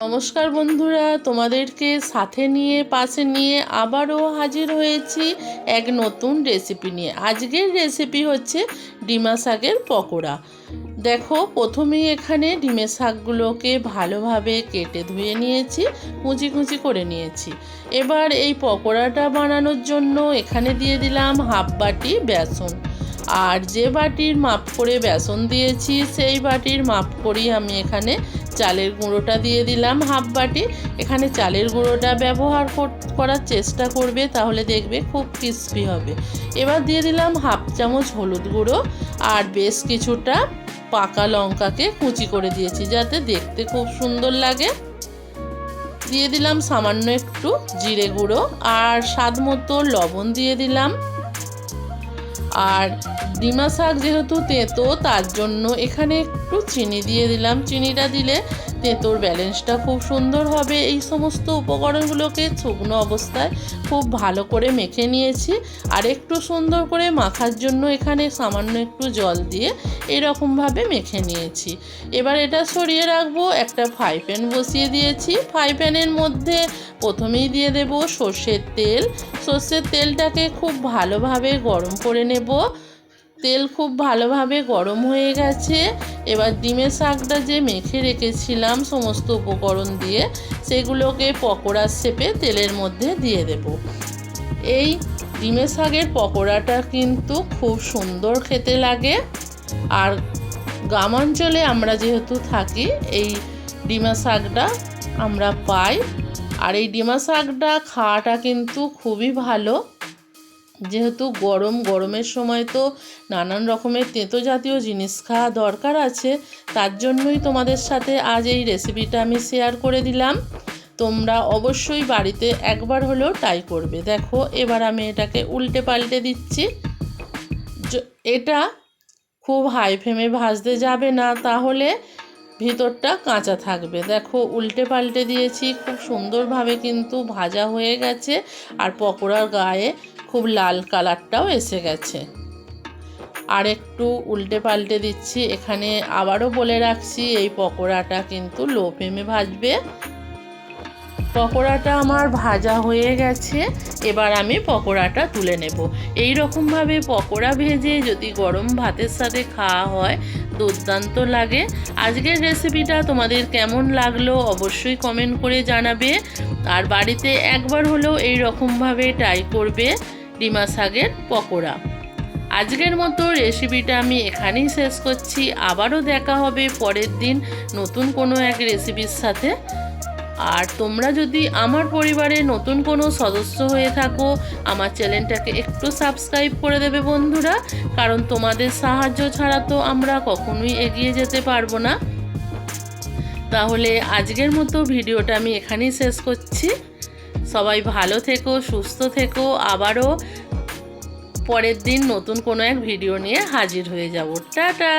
নমস্কার বন্ধুরা, তোমাদেরকে সাথে নিয়ে, পাশে নিয়ে আবারও হাজির হয়েছি এক নতুন রেসিপি নিয়ে। আজকের রেসিপি হচ্ছে ডিমা শাকের পকোড়া। দেখো, প্রথমেই এখানে ডিমের শাকগুলোকে ভালোভাবে কেটে ধুয়ে নিয়েছি, কুচি কুচি করে নিয়েছি। এবার এই পকোড়াটা বানানোর জন্য এখানে দিয়ে দিলাম হাফ বাটি বেসন। আর যে বাটির মাপ করে বেসন দিয়েছি, সেই বাটির মাপ করেই আমি এখানে চালের গুঁড়োটা দিয়ে দিলাম হাফ বাটি। এখানে চালের গুঁড়োটা ব্যবহার কর- করার চেষ্টা করবে, তাহলে দেখবে খুব ক্রিস্পি হবে। এবার দিয়ে দিলাম হাফ চামচ হলুদ গুঁড়ো আর বেশ কিছুটা পাকা লঙ্কাকে কুচি করে দিয়েছি, যাতে দেখতে খুব সুন্দর লাগে। দিয়ে দিলাম সামান্য একটু জিরে গুঁড়ো আর স্বাদ মতো লবণ দিয়ে দিলাম। আর ডিমা শাক যেহেতু তেঁতো, তার জন্য এখানে একটু চিনি দিয়ে দিলাম। চিনিটা দিলে তেঁতোর ব্যালেন্সটা খুব সুন্দর হবে। এই সমস্ত উপকরণগুলোকে শুকনো অবস্থায় খুব ভালো করে মেখে নিয়েছি। আর একটু সুন্দর করে মাখার জন্য এখানে সামান্য একটু জল দিয়ে এরকমভাবে মেখে নিয়েছি। এবার এটা সরিয়ে রাখব, একটা ফ্রাই প্যান বসিয়ে দিয়েছি। ফ্রাই প্যানের মধ্যে প্রথমেই দিয়ে দেব সর্ষের তেল। সর্ষের তেলটাকে খুব ভালোভাবে গরম করে নেব। তেল খুব ভালোভাবে গরম হয়ে গেছে। এবার ডিমের শাকটা যে মেখে রেখেছিলাম সমস্ত উপকরণ দিয়ে, সেগুলোকে পকোড়ার শেপে তেলের মধ্যে দিয়ে দেব। এই ডিমের শাকের পকোড়াটা কিন্তু খুব সুন্দর খেতে লাগে। আর গ্রামাঞ্চলে আমরা যেহেতু থাকি, এই ডিমা শাকটা আমরা পাই। আর এই ডিমা শাকটা খাওয়াটা কিন্তু খুবই ভালো। যেহেতু গরম, গরমের সময় তো নানান রকমের তেঁতো জাতীয় জিনিস খাওয়া দরকার আছে, তার জন্যই তোমাদের সাথে আজ এই রেসিপিটা আমি শেয়ার করে দিলাম। তোমরা অবশ্যই বাড়িতে একবার হলেও ট্রাই করবে। দেখো, এবার আমি এটাকে উল্টে পাল্টে দিচ্ছি। এটা খুব হাই ফ্লেমে ভাজতে যাবে না, তাহলে ভিতরটা কাঁচা থাকবে। দেখো, উল্টে পাল্টে দিয়েছি, খুব সুন্দরভাবে কিন্তু ভাজা হয়ে গেছে, আর পকোড়ার গায়ে খুব লাল কালারটাও এসে গেছে। আর একটু উল্টে পাল্টে দিচ্ছি, এখানে আবারও বলে রাখছি, এই পকোড়াটা কিন্তু লো ফ্লেমে ভাজবে। পকোড়াটা আমার ভাজা হয়ে গেছে, এবার আমি পকোড়াটা তুলে নেব। এই রকমভাবে পকোড়া ভেজে যদি গরম ভাতের সাথে খাওয়া হয়, দুর্দান্ত লাগে। আজকের রেসিপিটা তোমাদের কেমন লাগল অবশ্যই কমেন্ট করে জানাবে। আর বাড়িতে একবার হলেও এই রকমভাবে ট্রাই করবে। ডিমা শাকের পকোড়া। আজকের মতো রেসিপিটা আমি এখানেই শেষ করছি। আবারও দেখা হবে পরের দিন নতুন কোনো এক রেসিপির সাথে। আর তোমরা যদি আমার পরিবারে নতুন কোনো সদস্য হয়ে থাকো, আমার চ্যানেলটাকে একটু সাবস্ক্রাইব করে দেবে বন্ধুরা। কারণ তোমাদের সাহায্য ছাড়া তো আমরা কখনোই এগিয়ে যেতে পারব না। তাহলে আজকের মতো ভিডিওটা আমি এখানেই শেষ করছি। সবাই ভালো থেকো, সুস্থ থেকো, আবারও পরের দিন নতুন কোনো এক ভিডিও নিয়ে হাজির হয়ে যাব। টাটা!